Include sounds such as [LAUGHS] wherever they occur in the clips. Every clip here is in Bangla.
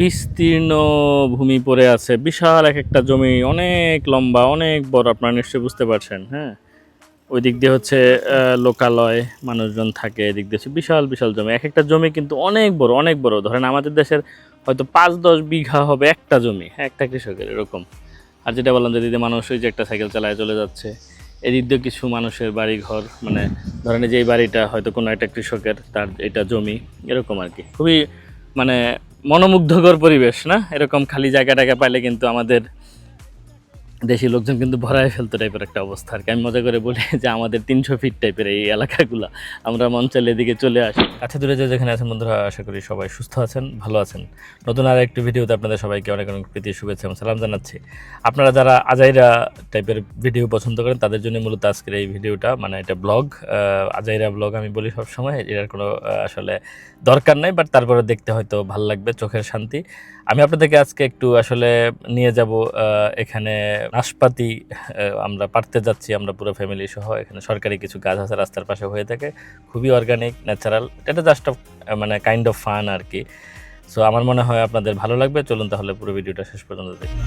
বিস্তীর্ণ ভূমি পড়ে আছে। বিশাল এক একটা জমি, অনেক লম্বা, অনেক বড়, আপনারা নিশ্চয়ই বুঝতে পারছেন হ্যাঁ? ওই দিক দিয়ে হচ্ছে লোকালয় মানুষজন থাকে, এদিক দিয়ে হচ্ছে বিশাল বিশাল জমি। এক একটা জমি কিন্তু অনেক বড় অনেক বড়। ধরেন আমাদের দেশের হয়তো পাঁচ, দশ বিঘা হবে একটা জমি হ্যাঁ একটা কৃষকের এরকম। আর যেটা বললাম যদি মানুষ ওই যে একটা সাইকেল চালায়, চলে যাচ্ছে। এদিক দিয়ে কিছু মানুষের বাড়ি ঘর মানে ধরেন যে এই বাড়িটা হয়তো কোনো একটা কৃষকের তার এটা জমি, এরকম আর কি। খুবই মানে মনোমুগ্ধকর পরিবেশ না? এরকম খালি জায়গা টাকা পাইলে কিন্তু আমাদের দেশি লোকজন কিন্তু ভরায় ফেলতো টাইপের একটা অবস্থা আর কি। আমি মজা করে বলি যে আমাদের তিনশো ফিট টাইপের এই এলাকাগুলো। আমরা মঞ্চালে এদিকে চলে আসি। কাছে দূরে যে যেখানে আছেন বন্ধুরা, আশা করি সবাই সুস্থ আছেন, ভালো আছেন। নতুন আর একটি ভিডিওতে আপনাদের সবাইকে অনেক অনেক প্রীতি, শুভেচ্ছা এবং সালাম জানাচ্ছি। আপনারা যারা আজাইরা টাইপের ভিডিও পছন্দ করেন, তাদের জন্য মূলত আজকের এই ভিডিওটা মানে এটা ব্লগ আজাইরা ব্লগ আমি বলি সবসময়, এটার কোনো আসলে দরকার নাই বাট তারপরে দেখতে হয়তো ভালো লাগবে, চোখের শান্তি। আমি আপনাদেরকে আজকে একটু আসলে নিয়ে যাব এখানে নাশপাতি আমরা পারতে যাচ্ছি, আমরা পুরো ফ্যামিলি সহ, এখানে সরকারি কিছু গাছ আছে রাস্তার পাশে হয়ে থাকে। খুবই অর্গানিক ন্যাচারাল এটা জাস্ট অফ মানে কাইন্ড অফ ফান আর কি। সো আমার মনে হয় আপনাদের ভালো লাগবে, চলুন তাহলে পুরো ভিডিওটা শেষ পর্যন্ত দেখি।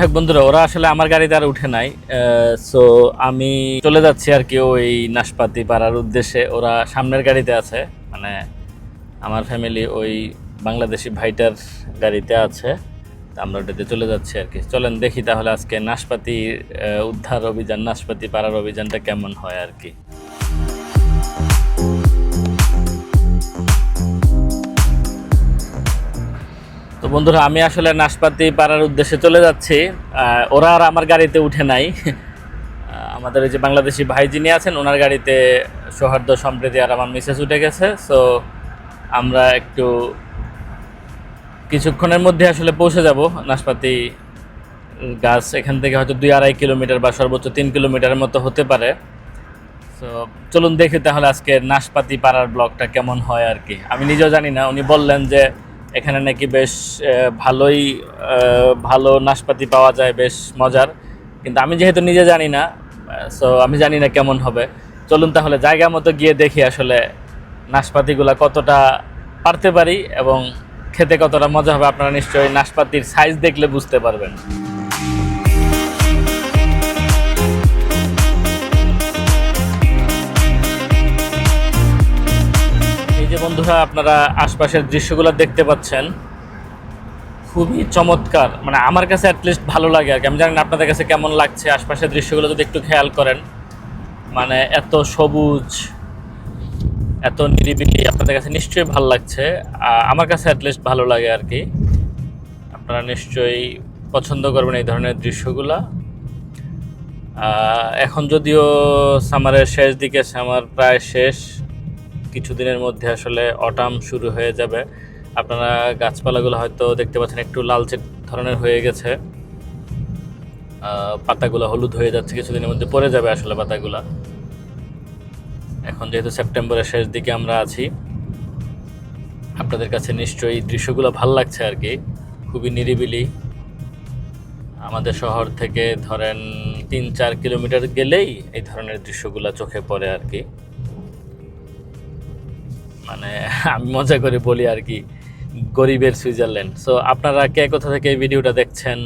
যাই হোক বন্ধুরা, ওরা আসলে আমার গাড়িতে আর উঠে নাই সো আমি চলে যাচ্ছি আর কি ওই নাশপাতি পাড়ার উদ্দেশ্যে। ওরা সামনের গাড়িতে আছে মানে আমার ফ্যামিলি ওই বাংলাদেশি ভাইটার গাড়িতে আছে আমরা ওটাতে চলে যাচ্ছি আর কি। চলেন দেখি তাহলে আজকে নাশপাতি উদ্ধার অভিযান, নাশপাতি পাড়ার অভিযানটা কেমন হয় আর কি। তো বন্ধুরা, আমি আসলে নাশপাতি পাড়ার উদ্দেশ্যে চলে যাচ্ছি। ওরা আর আমার গাড়িতে উঠে নাই। [LAUGHS] আমাদের এই যে বাংলাদেশি ভাই যিনি আছেন, ওনার গাড়িতে সৌহার্দ্য সম্প্রীতি আর আমার মিসেস উঠে গেছে। সো আমরা একটু কিছুক্ষণের মধ্যে আসলে পৌঁছে যাব। নাশপাতি গাছ এখান থেকে হয়তো দুই আড়াই কিলোমিটার বা সর্বোচ্চ তিন কিলোমিটারের মতো হতে পারে। তো চলুন দেখি তাহলে আজকে নাশপাতি পাড়ার ব্লগটা কেমন হয় আর কি। আমি নিজেও জানি না, উনি বললেন যে এখানে নাকি বেশ ভালোই ভালো নাশপাতি পাওয়া যায়, বেশ মজার। কিন্তু আমি যেহেতু নিজে জানি না সো আমি জানি না কেমন হবে। চলুন তাহলে জায়গা মতো গিয়ে দেখি আসলে নাশপাতিগুলো কতটা পারতে পারি এবং খেতে কতটা মজা হবে। আপনারা নিশ্চয়ই নাশপাতির সাইজ দেখলে বুঝতে পারবেন। বন্ধুরা, আপনারা আশপাশের দৃশ্যগুলো দেখতে পাচ্ছেন। খুবই চমৎকার মানে আমার কাছে অ্যাটলিস্ট ভালো লাগে আর কি। আমি জানি না আপনাদের কাছে কেমন লাগছে, আশপাশের দৃশ্যগুলো যদি একটু খেয়াল করেন। মানে এত সবুজ, এত নিরিবিলি, আপনাদের কাছে নিশ্চয়ই ভালো লাগছে। আমার কাছে অ্যাটলিস্ট ভালো লাগে আর কি। আপনারা নিশ্চয়ই পছন্দ করবেন এই ধরনের দৃশ্যগুলা। এখন যদিও সামারের শেষ দিকে সামার প্রায় শেষ কিছুদিনের মধ্যে আসলে অটাম শুরু হয়ে যাবে। আপনারা গাছপালাগুলো হয়তো দেখতে পাচ্ছেন, একটু লালচে ধরনের হয়ে গেছে। পাতাগুলো হলুদ হয়ে যাচ্ছে, কিছুদিনের মধ্যে পড়ে যাবে আসলে পাতাগুলা। এখন যেহেতু সেপ্টেম্বরের শেষ দিকে আমরা আছি, আপনাদের কাছে নিশ্চয়ই দৃশ্যগুলো ভালো লাগছে আর কি। খুবই নিরিবিলি। আমাদের শহর থেকে ধরেন তিন চার কিলোমিটার গেলেই এই ধরনের দৃশ্যগুলো চোখে পড়ে আর কি। মানে আমি মজা করে বলি আর কি, গরিবের সুইজারল্যান্ড। সো আপনারা কে কোথা থেকে এই ভিডিওটা দেখছেন?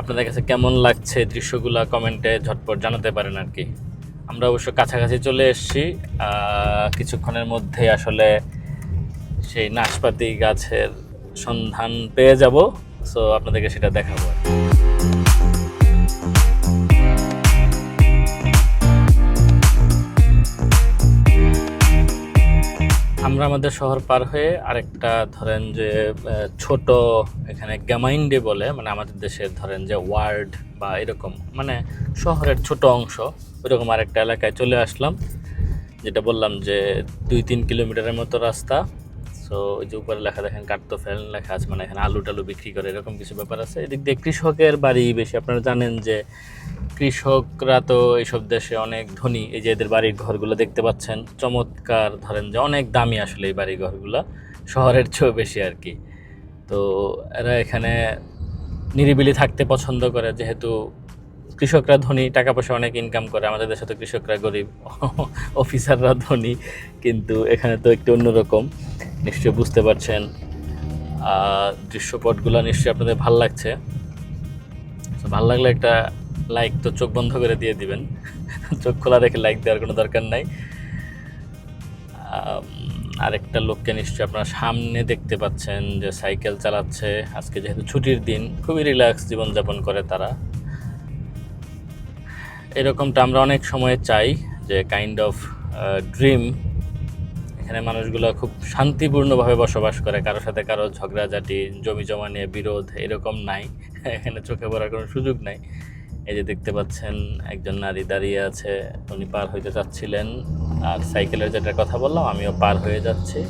আপনাদের কাছে কেমন লাগছে দৃশ্যগুলো কমেন্টে ঝটপট জানাতে পারেন আর কি। আমরা অবশ্য কাছাকাছি চলে এসেছি কিছুক্ষণের মধ্যে আসলে সেই নাশপাতি গাছের সন্ধান পেয়ে যাব। সো আপনাদেরকে সেটা দেখাবো আর কি। আমরা আমাদের শহর পার হয়ে আরেকটা ধরেন যে ছোট এখানে গ্যামাইন্ডে বলে মানে আমাদের দেশের ধরেন যে ওয়ার্ড বা এরকম মানে শহরের ছোট অংশ, ওইরকম আরেকটা এলাকায় চলে আসলাম, যেটা বললাম যে দুই তিন কিলোমিটারের মতো রাস্তা সো ওই যে উপরে লেখা দেখেন কার্তোফেল লেখা আছে মানে এখানে আলু টালু বিক্রি করে, এরকম কিছু ব্যাপার আছে? এদিক দিয়ে কৃষকের বাড়ি বেশি, আপনারা জানেন যে কৃষকরা তো এইসব দেশে অনেক ধনী, এই যে এদের বাড়ির ঘরগুলো দেখতে পাচ্ছেন, চমৎকার, ধরেন যে অনেক দামি আসলে এই বাড়ি ঘরগুলো, শহরের চেয়েও বেশি আর কি। তো এরা এখানে নিরিবিলি থাকতে পছন্দ করে, যেহেতু কৃষকরা ধনী, টাকা পয়সা অনেক ইনকাম করে, আমাদের দেশে তো কৃষকরা গরিব [LAUGHS] অফিসাররা ধনী, কিন্তু এখানে তো একটু অন্যরকম, নিশ্চয়ই বুঝতে পারছেন। দৃশ্যপটগুলো নিশ্চয়ই আপনাদের ভালো লাগছে। ভালো লাগলে একটা লাইক তো চোখ বন্ধ করে দিয়ে দিবেন। [LAUGHS] চোখ খোলা রেখে লাইক দেওয়ার কোনো দরকার নাই। আরেকটা লোককে নিশ্চয়ই আপনারা সামনে দেখতে পাচ্ছেন যে সাইকেল চালাচ্ছে। আজকে যেহেতু ছুটির দিন, খুবই রিল্যাক্স জীবনযাপন করে তারা। এরকমটা আমরা অনেক সময় চাই যে কাইন্ড অফ ড্রিম এখানে মানুষগুলো খুব শান্তিপূর্ণভাবে বসবাস করে, কারোর সাথে কারও ঝগড়াঝাটি, জমি জমা নিয়ে বিরোধ এরকম নাই, [LAUGHS] এখানে চোখে পড়ার কোনো সুযোগ নাই। এই যে দেখতে পাচ্ছেন, একজন নারী দাঁড়িয়ে আছে, উনি পার হইতে চাচ্ছিলেন, আর সাইকেলের যেটা কথা বললাম, আমিও পার হয়ে যাচ্ছি।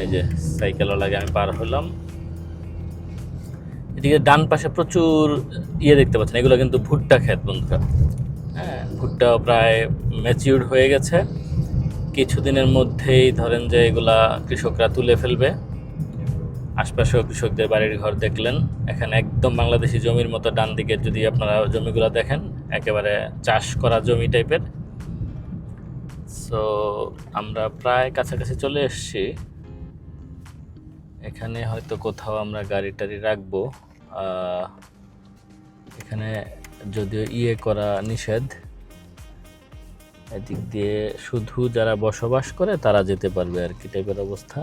এই যে সাইকেলওয়ালাকে আমি পার হলাম। এদিকে ডান পাশে প্রচুর ইয়ে দেখতে পাচ্ছেন, এগুলো কিন্তু ভুট্টা ক্ষেত বন্ধুরা। হ্যাঁ ভুট্টা প্রায় ম্যাচিউর হয়ে গেছে। কিছুদিনের মধ্যেই ধরেন যে এগুলা কৃষকরা তুলে ফেলবে। আশপাশেও কৃষকদের বাড়ির ঘর দেখলেন। এখানে একদম বাংলাদেশি জমির মতো ডান দিকে যদি আপনারা জমিগুলো দেখেন, একেবারে চাষ করা জমি টাইপের সো আমরা প্রায় কাছাকাছি চলে এসেছি। এখানে হয়তো কোথাও আমরা গাড়ি টাড়ি রাখব। এখানে যদিও ইয়ে করা নিষেধ, এদিক দিয়ে শুধু যারা বসবাস করে তারা যেতে পারবে আর কি টাইপের অবস্থা।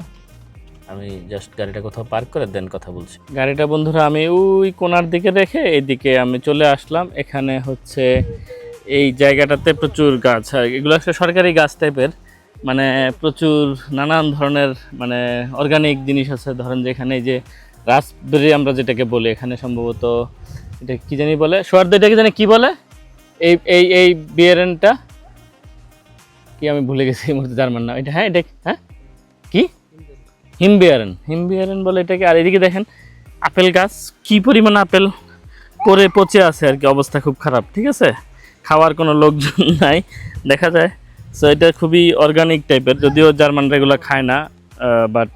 আমি জাস্ট গাড়িটা কোথাও পার্ক করে দেন কথা বলছি। গাড়িটা বন্ধুরা আমি ওই কোনার দিকে রেখে এইদিকে আমি চলে আসলাম। এখানে হচ্ছে এই জায়গাটাতে প্রচুর গাছ এগুলো একটা সরকারি গাছ টাইপের মানে প্রচুর নানান ধরনের মানে অর্গানিক জিনিস আছে। ধরেন যে এখানে যে রাসবেরি আমরা যেটাকে বলি, এখানে সম্ভবত এটা কি জানি বলে? সোয়ার্দ এটাকে জানি কি বলে? এই এই এই বিয়ারেনটা কি আমি ভুলে গেছি, এই মুহূর্তে জার্মান নাম এটা হ্যাঁ এটা হ্যাঁ? কি? হিমবিয়ারেন হিমবিয়ারেন বলে এটাকে। আর এদিকে দেখেন, আপেল গাছ, কি পরিমাণ আপেল পরে পচে আছে আর কি। অবস্থা খুব খারাপ, ঠিক আছে? খাওয়ার কোনো লোকজন নাই, দেখা যায়। সো এটা খুবই অর্গানিক টাইপের যদিও জার্মানরা এগুলো খায় না বাট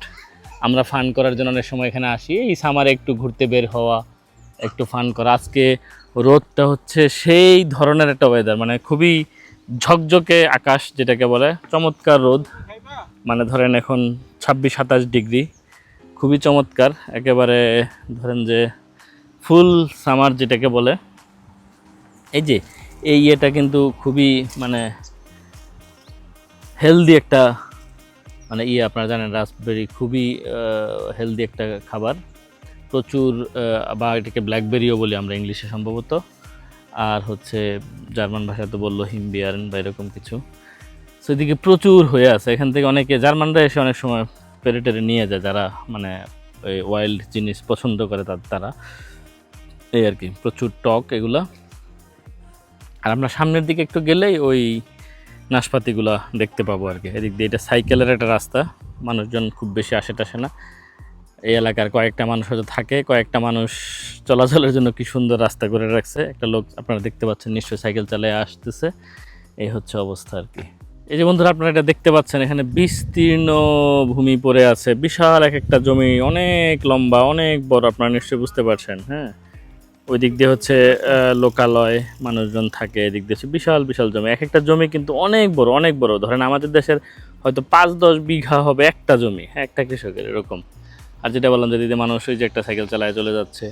আমরা ফান করার জন্য অনেক সময় এখানে আসি। এই সামারে একটু ঘুরতে বের হওয়া, একটু ফান করা। আজকে রোদটা হচ্ছে সেই ধরনের একটা ওয়েদার মানে খুবই ঝকঝকে আকাশ যেটাকে বলে, চমৎকার রোদ। মানে ধরেন এখন ছাব্বিশ, সাতাশ ডিগ্রি, খুবই চমৎকার। একেবারে ধরেন যে ফুল সামার যেটাকে বলে। এই যে, এই ইয়েটা কিন্তু খুবই মানে হেলদি একটা মানে ইয়ে আপনারা জানেন রাসবেরি খুবই হেলদি একটা খাবার। প্রচুর বা এটাকে ব্ল্যাকবেরিও বলি আমরা ইংলিশে সম্ভবত। আর হচ্ছে, জার্মান ভাষা তো বলল হিমবিয়ারেন বা এরকম কিছু। সো এদিকে প্রচুর হয়ে আছে। এখান থেকে অনেকে, জার্মানরা এসে অনেক সময় পেরে টেরে নিয়ে যায়, যারা মানে ওই ওয়াইল্ড জিনিস পছন্দ করে তার তারা। এই আর কি, প্রচুর টক এগুলা। আর আমরা সামনের দিকে একটু গেলেই ওই নাশপাতিগুলা দেখতে পাবো আর কি। এদিক দিয়ে এটা সাইকেলের একটা রাস্তা, মানুষজন খুব বেশি আসে টাসে না। এই এলাকার কয়েকটা মানুষ হয়তো থাকে, কয়েকটা মানুষ চলাচলের জন্য কি সুন্দর রাস্তা করে রাখছে। একটা লোক আপনারা দেখতে পাচ্ছেন, নিশ্চয়ই সাইকেল চালিয়ে আসতেছে। এই হচ্ছে অবস্থা আর কি। এই যে বন্ধুরা, আপনারা এটা দেখতে পাচ্ছেন, এখানে বিস্তীর্ণ ভূমি পড়ে আছে। বিশাল এক একটা জমি, অনেক লম্বা, অনেক বড়, আপনারা নিশ্চয়ই বুঝতে পারছেন হ্যাঁ। ওই দিক দিয়ে হচ্ছে লোকালয় মানুষজন থাকে, এদিক দিয়ে হচ্ছে বিশাল বিশাল জমি। এক একটা জমি কিন্তু অনেক বড় অনেক বড়। ধরেন আমাদের দেশের হয়তো পাঁচ, দশ বিঘা হবে একটা জমি হ্যাঁ একটা কৃষকের এরকম। আর যেটা বললাম যে দিদি মানুষ ওই যে একটা সাইকেল চালায় চলে যাচ্ছে।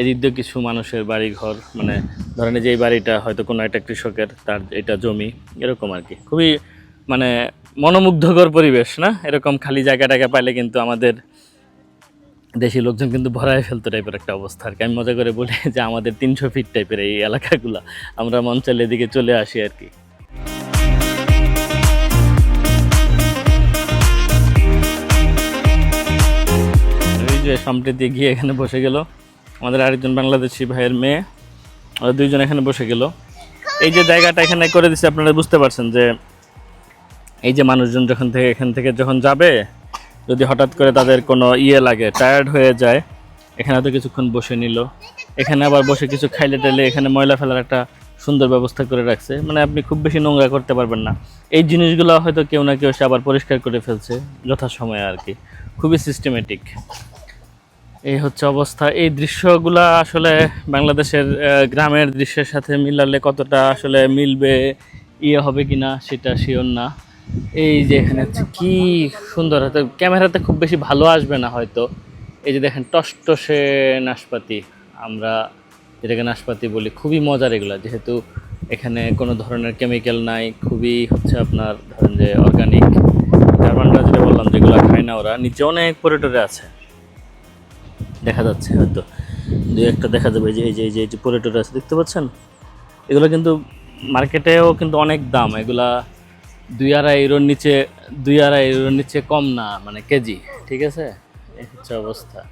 এদিক দিয়ে কিছু মানুষের বাড়ি ঘর মানে ধরেন যে এই বাড়িটা হয়তো কোনো একটা কৃষকের তার এটা জমি, এরকম আর কি। খুবই মানে মনোমুগ্ধকর পরিবেশ, না? এরকম খালি জায়গাটাকে পাইলে কিন্তু আমাদের দেশি লোকজন কিন্তু ভরায় ফেলতো টাইপের একটা অবস্থা আর কি। আমি মজা করে বলি যে আমাদের তিনশো ফিট টাইপের এই এলাকাগুলো, আমরা মন চাইলে এদিকে চলে আসি আর কি। যে গিয়ে এখানে বসে গেল। আমাদের আরেকজন বাংলাদেশি ভাইয়ের মেয়ে, ওরা দুইজন এখানে বসে গেল। এই যে জায়গাটা এখানে করে দিচ্ছে আপনারা বুঝতে পারছেন যে এই যে মানুষজন যখন থেকে এখান থেকে যখন যাবে যদি হঠাৎ করে তাদের কোনো ইয়ে লাগে টায়ার্ড হয়ে যায়, এখানে তো কিছুক্ষণ বসে নিল। এখানে আবার বসে কিছু খাইলে টাইলে এখানে ময়লা ফেলার একটা সুন্দর ব্যবস্থা করে রাখছে। মানে আপনি খুব বেশি নোংরা করতে পারবেন না। এই জিনিসগুলো হয়তো কেউ না কেউ সে আবার পরিষ্কার করে ফেলছে, যথাসময়ে আর কি। খুবই সিস্টেমেটিক এই হচ্ছে অবস্থা। এই দৃশ্যগুলা আসলে বাংলাদেশের গ্রামের দৃশ্যের সাথে মিলালে কতটা আসলে মিলবে ইয়ে হবে কিনা, সেটা শিওর না। এই যে এখানে হচ্ছে কি সুন্দর, হয়তো ক্যামেরাতে খুব বেশি ভালো আসবে না হয়তো। এই যে দেখেন টসটসে নাশপাতি, আমরা যেটাকে নাশপাতি বলি, খুবই মজার এগুলা। যেহেতু এখানে কোনো ধরনের কেমিক্যাল নাই, খুবই হচ্ছে আপনার ধরেন যে অর্গানিক জার্মানরা যেটা বললাম যেগুলো খায় না ওরা, নিচে অনেক পরিটরে আছে। দেখা যাচ্ছে হয়তো। দু একটা দেখা যাবে যে, এই যে এই যে পরিটরে আছে, দেখতে পাচ্ছেন? এগুলো কিন্তু মার্কেটেও কিন্তু অনেক দাম, এগুলা দুই আড়াই ইউরোর নিচে, দুই আড়াই ইউরোর নিচে কম না মানে কেজি, ঠিক আছে? এই হচ্ছে অবস্থা।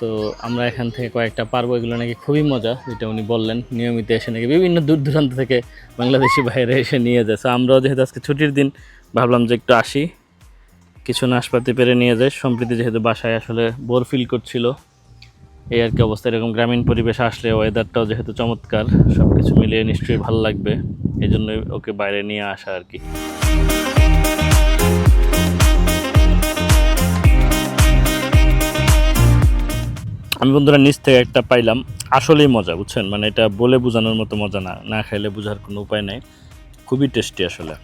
তো আমরা এখান থেকে কয়েকটা পারব, এগুলো নাকি খুবই মজা, যেটা উনি বললেন। নিয়মিত এসে নাকি বিভিন্ন দূর দূরান্ত থেকে বাংলাদেশি বাইরে এসে নিয়ে যায়। So, আমরাও যেহেতু আজকে ছুটির দিন, ভাবলাম যে একটু আসি। কিছু নাশপাতি পেরে নিয়ে যায় সম্প্রতি যেহেতু বাসায় আসলে বোর ফিল করছিল। এই আর কি অবস্থা, এরকম গ্রামীণ পরিবেশে আসলে ওয়েদারটাও যেহেতু চমৎকার সব কিছু মিলিয়ে নিশ্চয়ই ভালো লাগবে। এই জন্যই ওকে বাইরে নিয়ে আসা আর কি। আমি বন্ধুরা নিচ থেকে একটা পাইলাম, আসলেই মজা, বুঝছেন? মানে এটা বলে বোঝানোর মতো মজা না না খাইলে বোঝার কোনো উপায় নাই। খুবই টেস্টি আসলে.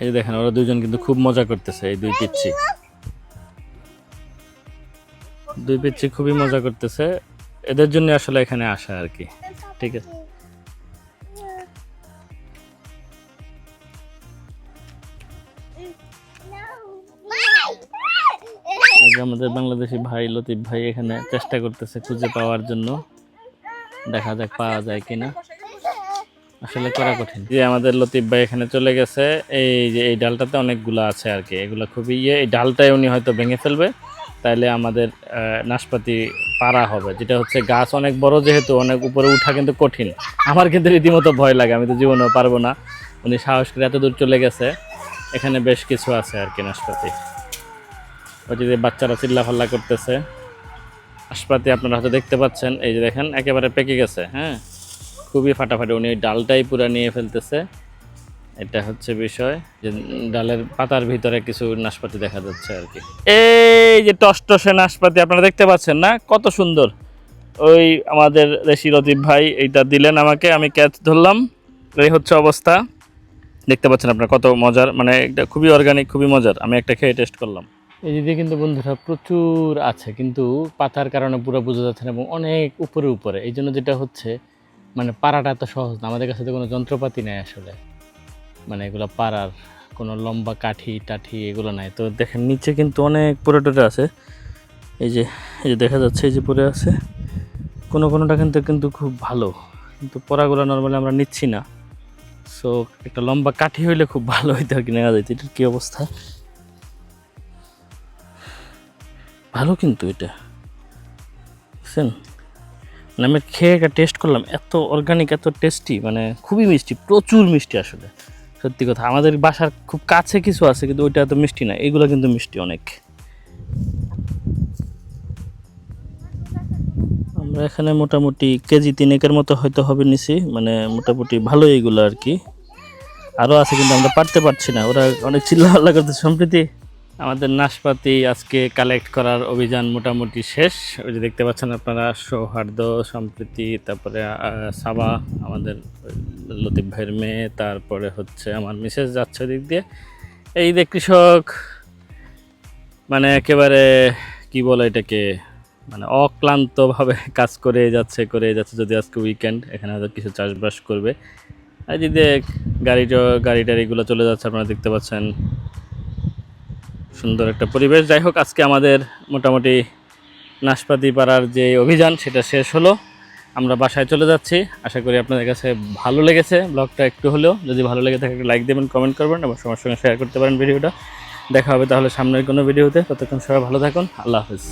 এই যে দেখেন, ওরা দুজন কিন্তু খুব মজা করতেছে, এই দুই পিচ্ছি। দুই পিচ্ছি খুবই মজা করতেছে। এদের জন্য আসলে এখানে আসা আর কি। ঠিক আছে। আমাদের বাংলাদেশি ভাই লতিফ ভাই এখানে চেষ্টা করতেছে খুঁজে পাওয়ার জন্য। দেখা যাক পাওয়া যায় কিনা। আসলে করা কঠিন। যে আমাদের লতিফ ভাই এখানে চলে গেছে। এই যে এই ডালটাতে অনেকগুলো আছে আর কি। এগুলো খুবই ইয়ে। এই ডালটাই উনি হয়তো ভেঙে ফেলবে। তাইলে আমাদের নাশপাতি পারা হবে, যেটা হচ্ছে গাছ অনেক বড় যেহেতু, অনেক উপরে উঠা কিন্তু কঠিন। আমার কিন্তু রীতিমতো ভয় লাগে, আমি তো জীবনেও পারব না। উনি সাহস করে এত দূর চলে গেছে, এখানে বেশ কিছু আছে আর কি নাশপাতি। ওই যে বাচ্চারা চিল্লাফাল্লা করতেছে, নাশপাতি আপনারা হয়তো দেখতে পাচ্ছেন, এই যে দেখেন, একেবারে পেকে গেছে হ্যাঁ? খুবই ফাটাফাটি, উনি ডালটাই পুরা নিয়ে ফেলতেছে। এটা হচ্ছে বিষয় যে ডালের পাতার ভিতরে কিছু নাশপাতি দেখা যাচ্ছে আর কি। এই যে টসটসে নাশপাতি আপনারা দেখতে পাচ্ছেন না? কত সুন্দর। ওই আমাদের রেশি লতিফ ভাই এইটা দিলেন আমাকে, আমি ক্যাচ ধরলাম। এই হচ্ছে অবস্থা। দেখতে পাচ্ছেন আপনারা কত মজার মানে এটা খুবই অর্গানিক খুবই মজার। আমি একটা খেয়ে টেস্ট করলাম। এই দিকে কিন্তু বন্ধুরা, প্রচুর আছে, কিন্তু পাতার কারণে পুরো বোঝা যাচ্ছে না এবং অনেক উপরে উপরে। এই জন্য যেটা হচ্ছে মানে পাড়াটা এত সহজ না। আমাদের কাছে তো কোনো যন্ত্রপাতি নেই আসলে। মানে এগুলো পাড়ার কোনো লম্বা কাঠি টাঠি এগুলো নাই। তো দেখেন, নিচে কিন্তু অনেক পরে টরে আছে। এই যে এই যে দেখা যাচ্ছে, এই যে পরে আছে। কোনো কোনোটা কিন্তু কিন্তু খুব ভালো। কিন্তু পড়াগুলো নর্মালি আমরা নিচ্ছি না। সো একটা লম্বা কাঠি হইলে খুব ভালো হইতো আর কি, নেওয়া যাইতো। এটার কী অবস্থা? ভালো কিন্তু এটা। বুঝছেন? মানে আমি খেয়ে একটা টেস্ট করলাম। এত অর্গানিক এত টেস্টি মানে খুবই মিষ্টি, প্রচুর মিষ্টি আসলে। সত্যি কথা। আমাদের বাসার খুব কাছে কিছু আছে, কিন্তু ওইটা এত মিষ্টি না। এগুলো কিন্তু মিষ্টি অনেক। আমরা এখানে মোটামুটি কেজি তিনেকের মতো হয়তো হবে নিছি। মানে মোটামুটি ভালো এগুলো আর কি। আরও আছে কিন্তু আমরা পারতে পারছি না। ওরা অনেক চিল্লাহাল্লা করতে সম্প্রীতি। আমাদের নাশপাতি আজকে কালেক্ট করার অভিযান মোটামুটি শেষ। ওই যে দেখতে পাচ্ছেন আপনারা সৌহার্দ্য, সম্প্রীতি, তারপরে সাবা, আমাদের লতিফ ভাইয়ের মেয়ে, তারপরে হচ্ছে আমার মিসেস যাচ্ছে দিক দিয়ে। এই যে কৃষক মানে একেবারে, কি বলে এটাকে মানে অক্লান্তভাবে [LAUGHS] কাজ করে যাচ্ছে করে যাচ্ছে যদি আজকে উইকেন্ড এখানে হয়তো কিছু চাষবাস করবে। আর যদি গাড়িটা, গাড়ি টাড়িগুলো চলে যাচ্ছে, আপনারা দেখতে পাচ্ছেন। সুন্দর একটা পরিবেশ। যাই হোক, আজকে আমাদের মোটামুটি নাশপাতি পাড়ার যে অভিযান, সেটা শেষ হলো। আমরা বাসায় চলে যাচ্ছি। আশা করি আপনাদের কাছে ভালো লেগেছে ব্লগটা একটু হলেও। যদি ভালো লেগে থাকে লাইক দেবেন, কমেন্ট করবেন এবং সবার সঙ্গে শেয়ার করতে পারেন ভিডিওটা। দেখা হবে তাহলে সামনের কোনো ভিডিওতে। ততক্ষণ সবাই ভালো থাকুন। আল্লাহ হাফিজ।